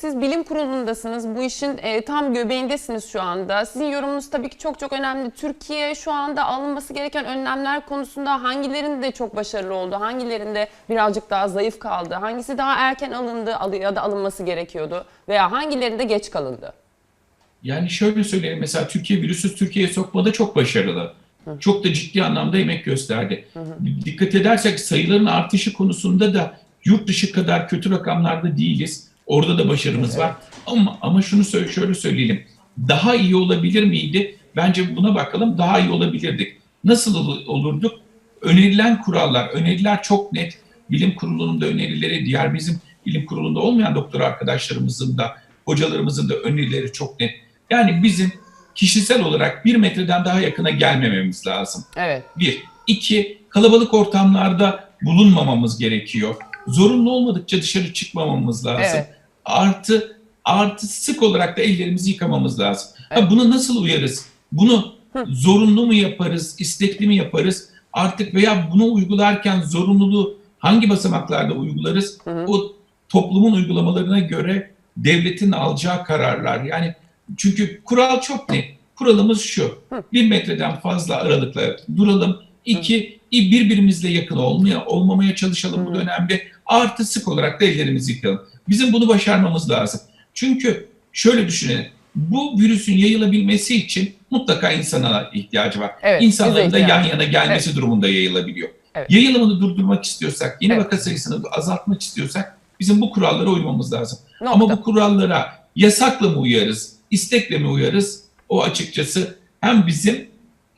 Siz bilim kurulundasınız. Bu işin e, tam göbeğindesiniz şu anda. Sizin yorumunuz tabii ki çok çok önemli. Türkiye şu anda alınması gereken önlemler konusunda hangilerinde çok başarılı oldu? Hangilerinde birazcık daha zayıf kaldı? Hangisi daha erken alındı alı- ya da alınması gerekiyordu? Veya hangilerinde geç kalındı? Yani şöyle söyleyelim mesela Türkiye virüsü Türkiye'ye sokmada çok başarılı. Çok da ciddi anlamda emek gösterdi. Dikkat edersek sayıların artışı konusunda da yurt dışı kadar kötü rakamlarda değiliz. Orada da başarımız var. Ama ama şunu söyle şöyle söyleyelim. Daha iyi olabilir miydi? Bence buna bakalım. Daha iyi olabilirdik. Nasıl ol- olurduk? Önerilen kurallar, öneriler çok net. Bilim kurulunun da önerileri, diğer bizim bilim kurulunda olmayan doktor arkadaşlarımızın da, hocalarımızın da önerileri çok net. Yani bizim kişisel olarak bir metreden daha yakına gelmememiz lazım. Evet. Bir. İki, kalabalık ortamlarda bulunmamamız gerekiyor. Zorunlu olmadıkça dışarı çıkmamamız lazım. Evet. Artı, artı sık olarak da ellerimizi yıkamamız lazım. Ha, bunu nasıl uyarız? Bunu zorunlu mu yaparız, istekli mi yaparız? Artık veya bunu uygularken zorunluluğu hangi basamaklarda uygularız? O toplumun uygulamalarına göre devletin alacağı kararlar. Yani çünkü kural çok net. Kuralımız şu. Bir metreden fazla aralıkla duralım. İki, birbirimizle yakın olmaya, olmamaya çalışalım bu dönemde. Artı sık olarak da ellerimizi yıkayalım. Bizim bunu başarmamız lazım. Çünkü şöyle düşünelim. Bu virüsün yayılabilmesi için mutlaka insana ihtiyacı var. Evet, İnsanların da yan yana gelmesi durumunda yayılabiliyor. Evet. Yayılımını durdurmak istiyorsak, yeni Evet. vaka sayısını azaltmak istiyorsak bizim bu kurallara uymamız lazım. Nokta. Ama bu kurallara yasakla mı uyarız, istekle mi uyarız? O açıkçası hem bizim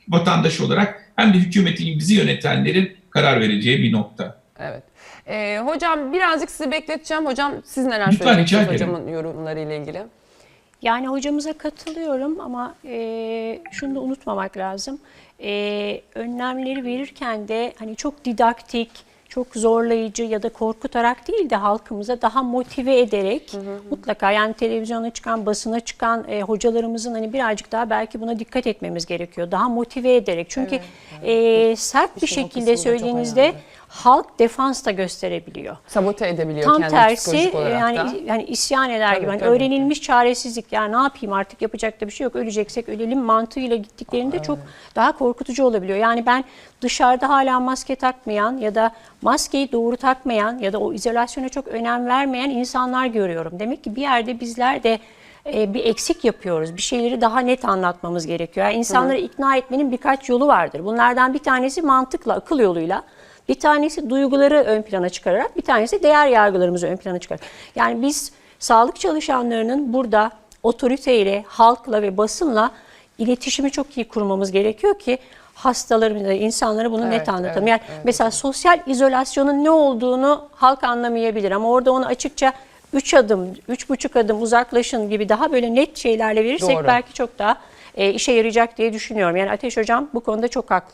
vatandaş olarak hem de hükümetin bizi yönetenlerin karar vereceği bir nokta. Evet. Ee, hocam birazcık sizi bekleteceğim. Hocam siz neler Lütfen, ederim. hocamın yorumlarıyla ilgili? Yani hocamıza katılıyorum ama e, şunu da unutmamak lazım. E, önlemleri verirken de hani çok didaktik, çok zorlayıcı ya da korkutarak değil de halkımıza daha motive ederek mutlaka yani televizyona çıkan, basına çıkan e, hocalarımızın hani birazcık daha belki buna dikkat etmemiz gerekiyor. Daha motive ederek. Çünkü e, sert bir kısmı şekilde söylediğinizde. Halk defans da gösterebiliyor. Sabote edebiliyor Tam kendini tersi yani da. yani isyan eder Tabii, gibi. Hani tabii. öğrenilmiş çaresizlik yani ne yapayım artık yapacak da bir şey yok. Öleceksek ölelim mantığıyla gittiklerinde çok daha korkutucu olabiliyor. Yani ben dışarıda hala maske takmayan ya da maskeyi doğru takmayan ya da o izolasyona çok önem vermeyen insanlar görüyorum. Demek ki bir yerde bizler de e, bir eksik yapıyoruz. Bir şeyleri daha net anlatmamız gerekiyor. Yani insanları ikna etmenin birkaç yolu vardır. Bunlardan bir tanesi mantıkla, akıl yoluyla. Bir tanesi duyguları ön plana çıkararak, bir tanesi değer yargılarımızı ön plana çıkararak. Yani biz sağlık çalışanlarının burada otoriteyle, halkla ve basınla iletişimi çok iyi kurmamız gerekiyor ki hastalarımıza, insanlara bunu Evet, net anlatalım. evet, yani evet. mesela sosyal izolasyonun ne olduğunu halk anlamayabilir ama orada onu açıkça 3 adım, üç buçuk adım uzaklaşın gibi daha böyle net şeylerle verirsek Doğru. belki çok daha e, işe yarayacak diye düşünüyorum. Yani Ateş Hocam bu konuda çok haklı.